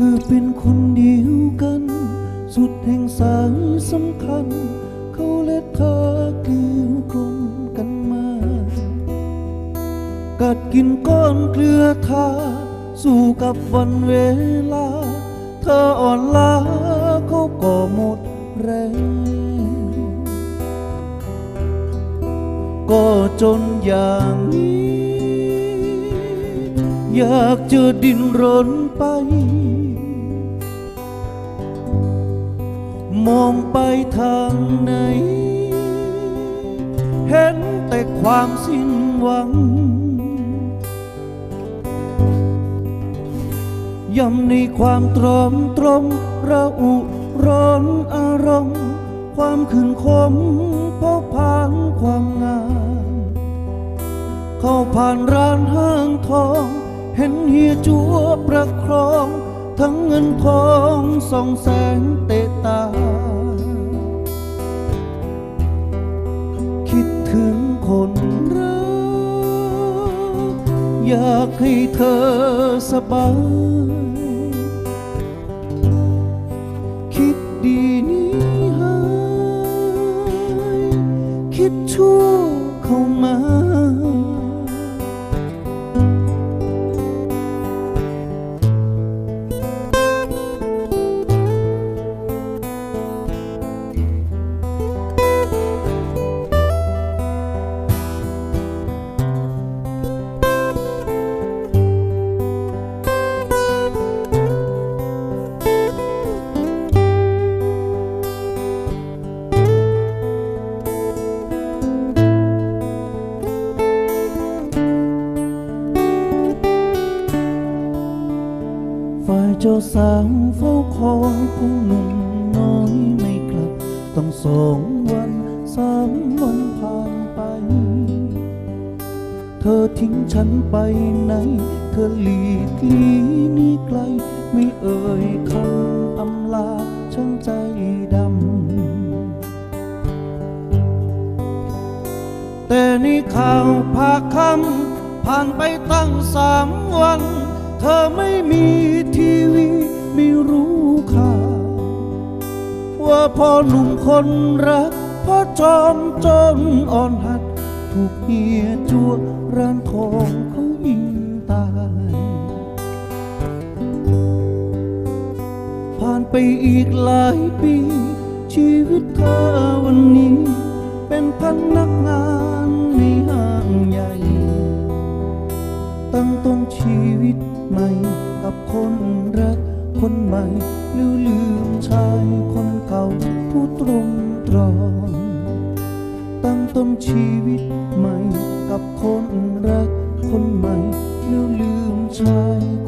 คือเป็นคนเดียวกัน สุดแห่งสายสำคัญ เขาและเธอเกี่ยวกลมกันมา กัดกินก้อนเกลือทา สู่กับวันเวลา เธออ่อนล้าเขาก็หมดแรงก็จนอย่างนี้ อยากจะดิ้นรนไป มองไปทางไหน เห็นแต่ความสิ้นหวังย่ำในความตรอมตรมระอุร้อนอารมณ์ความขืนคมเพราะผ่านความงามเข้าผ่านร้านห้างทอง เห็นเฮียจัวประครอง ทั้งเงินทองส่องแสงเตะตา คิดถึงคนรัก อยากให้เธอสบาย คิดดีนี้หาย คิดชั่ว เจ้าสาวเฝ้าคอยผู้หนุ่มน้อยไม่กลับ ต้องสองวันสามวันผ่านไป เธอทิ้งฉันไปไหน เธอหลีกลีนี่ไกล ไม่เอ่ยคำอำลาช่างใจดำ แต่นี่ข่าวพาคำผ่านไปตั้งสามวัน เธอไม่มีทีวีไม่รู้ข่าวว่าพ่อหนุ่มคนรักพ่อจอมจนอ่อนหัด ถูกเฮียจัวร้านทองเขายิงตาย ผ่านไปอีกหลายปี ชีวิตเธอวันนี้เป็น ชีวิตใหม่กับคนรักคนใหม่ลืมลืมชายคนเก่าผู้ตรงตรองตั้งต้นชีวิตใหม่กับคนรักคนใหม่ลืมลืมชายค